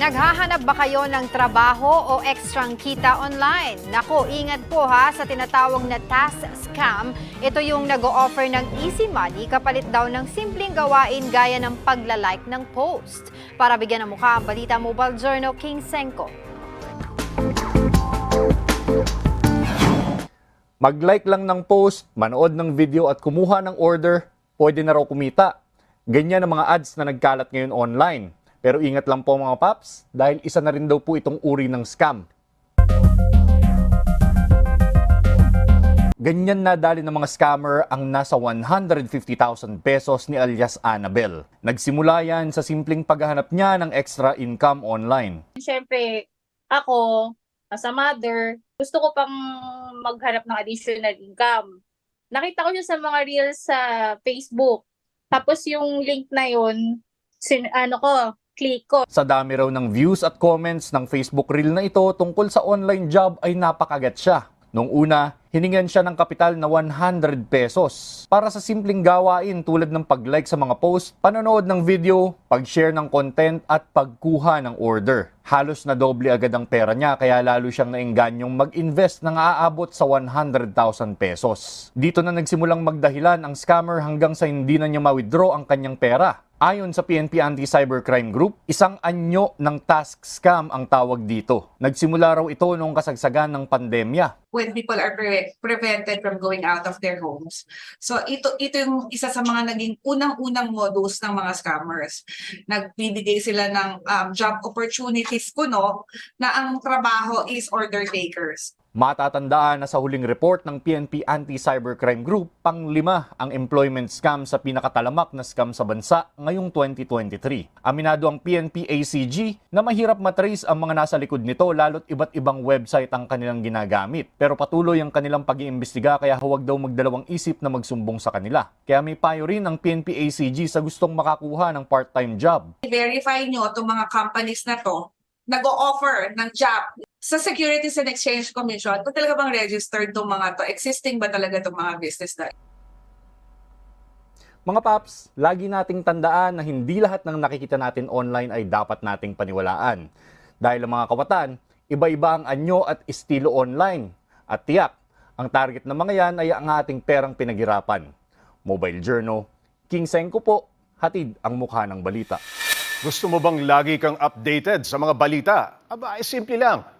Naghahanap ba kayo ng trabaho o ekstrang kita online? Nako, ingat po ha sa tinatawag na task scam. Ito yung nag-o-offer ng easy money kapalit daw ng simpleng gawain gaya ng paglalike ng post. Para bigyan ng mukha ang balita Mobile Journal King Senko. Mag-like lang ng post, manood ng video at kumuha ng order, pwede na raw kumita. Ganyan ang mga ads na nagkalat ngayon online. Pero ingat lang po mga paps, dahil isa na rin daw po itong uri ng scam. Ganyan na dali ng mga scammer ang nasa 150,000 pesos ni alias Annabel. Nagsimula yan sa simpleng paghahanap niya ng extra income online. Siyempre, ako, as a mother, gusto ko pang maghanap ng additional income. Nakita ko siya sa mga reels sa Facebook. Tapos yung link na yun, sin, ano ko, click ko. Sa dami raw ng views at comments ng Facebook reel na ito tungkol sa online job ay napakagat siya. Nung una, hiningan siya ng kapital na 100 pesos para sa simpleng gawain tulad ng pag-like sa mga post, panonood ng video, pag-share ng content at pagkuha ng order. Halos na doble agad ang pera niya kaya lalo siyang naingganyong mag-invest ng aabot sa 100,000 pesos. Dito na nagsimulang magdahilan ang scammer hanggang sa hindi na niya ma-withdraw ang kanyang pera. Ayon sa PNP Anti-Cybercrime Group, isang anyo ng task scam ang tawag dito. Nagsimula raw ito noong kasagsagan ng pandemya. when people are pre- prevented from going out of their homes. So ito ito yung isa sa mga naging unang-unang modus ng mga scammers. Nagbibigay sila ng um, job opportunities kuno na ang trabaho is order takers. Matatandaan na sa huling report ng PNP Anti-Cybercrime Group, panglima ang employment scam sa pinakatalamak na scam sa bansa ngayong 2023. Aminado ang PNP ACG na mahirap matrace ang mga nasa likod nito lalo't iba't ibang website ang kanilang ginagamit. Pero patuloy ang kanilang pag-iimbestiga kaya huwag daw magdalawang isip na magsumbong sa kanila. Kaya may payo rin ang PNP ACG sa gustong makakuha ng part-time job. verify nyo itong mga companies na to nag-o-offer ng job sa Securities and Exchange Commission kung talaga bang registered itong mga to, existing ba talaga itong mga business na Mga paps, lagi nating tandaan na hindi lahat ng nakikita natin online ay dapat nating paniwalaan. Dahil ang mga kawatan, iba-iba ang anyo at estilo online. At tiyak, ang target ng mga yan ay ang ating perang pinaghirapan. Mobile Journal, King Senko po, hatid ang mukha ng balita. Gusto mo bang lagi kang updated sa mga balita? Aba, ay simple lang.